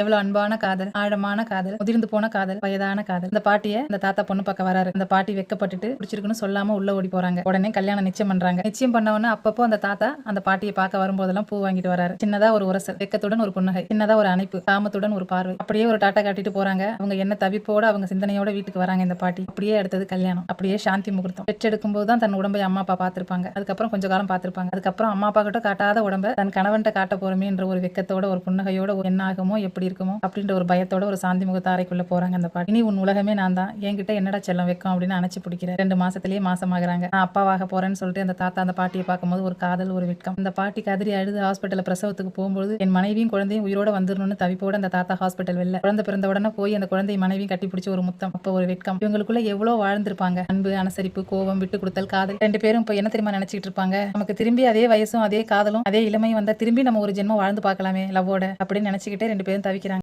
எவ்வளவு அன்பான காதல் ஆழமான காதல் முதிர்ந்து போன காதல் வயதான காதல். இந்த பாட்டிய இந்த தாத்தா பொண்ணு பார்க்க வராரு. அந்த பாட்டி வெக்கப்பட்டுட்டு பிடிச்சிருக்குன்னு சொல்லாம உள்ள ஓடி போறாங்க. உடனே கல்யாணம் நிச்சயம் பண்றாங்க. நிச்சயம் பண்ணவொன்னே அப்பப்போ அந்த தாத்தா அந்த பாட்டியை பார்க்க வரும்போதெல்லாம் பூ வாங்கிட்டு வராரு. சின்னதா ஒரு உரசல் வெக்கத்துடன் ஒரு புன்னகை சின்னதா ஒரு அணைப்பு காமத்துடன் ஒரு பார்வை. அப்படியே ஒரு டாட்டா காட்டிட்டு போறாங்க. அவங்க என்ன தவிப்போட அவங்க சிந்தனையோட வீட்டுக்கு வராங்க இந்த பாட்டி. அப்படியே அடுத்தது கல்யாணம். அப்படியே சாந்தி முகூர்த்தம். பெற்றெடுக்கும் போது தான் தன் உடம்பை அம்மா அப்பா பார்த்திருப்பாங்க. அதுக்கப்புறம் கொஞ்ச காலம் பார்த்திருப்பாங்க. அதுக்கப்புறம் அம்மா அப்பா கிட்ட காட்டாத உடம்ப தன் கணவன்கிட்ட காட்ட போறமே என்ற ஒரு வெக்கத்தோட ஒரு புன்னகையோட ஒரு என்ன ஆகுமோ எப்படி இருக்குமோ அப்படின்ற ஒரு பயத்தோட ஒரு சாந்தி முகத்த அறைக்குள்ள போறாங்க அந்த பாட்டி. இனி உன் உலகமே நான் தான். என்கிட்ட என்னடா செல்லம் வைக்கும் அப்படின்னு அணைச்சு பிடிக்கிறேன் ரெண்டு மாசத்திலேயே மாசமாகறாங்க. நான் அப்பாவாக போறேன்னு சொல்லிட்டு அந்த தாத்தா அந்த பாட்டியை பார்க்கும்போது ஒரு காதல் ஒரு வெட்கம். அந்த பாட்டி கதறி அழுது ஹாஸ்பிட்டல் பிரசவத்துக்கு போகும்போது என் மனைவியும் குழந்தையும் உயிரோட வந்துடணும்னு தவிப்போட அந்த தாத்தா ஹாஸ்பிட்டல் வெளில. குழந்தை பிறந்த உடனே போய் அந்த குழந்தை மனைவியும் கட்டி பிடிச்ச ஒரு முத்தம். அப்போ ஒரு வெட்கம். இவங்களுக்குள்ள எவ்வளவு வாழ்ந்திருப்பாங்க? அன்பு அனுசரிப்பு கோபம் விட்டு கொடுத்தல் காதல். ரெண்டு பேரும் இப்போ என்ன தெரியுமா நினைச்சிட்டு இருப்பாங்க? நமக்கு திரும்பி அதே வயசும் அதே காதலும் அதே இளமையும் வந்தா திரும்பி நம்ம ஒரு ஜென்மம் வாழ்ந்து பார்க்கலாமே லவ்வோட அப்படின்னு நினைச்சுக்கிட்டே ரெண்டு பேரும் தவிக்கிறாங்க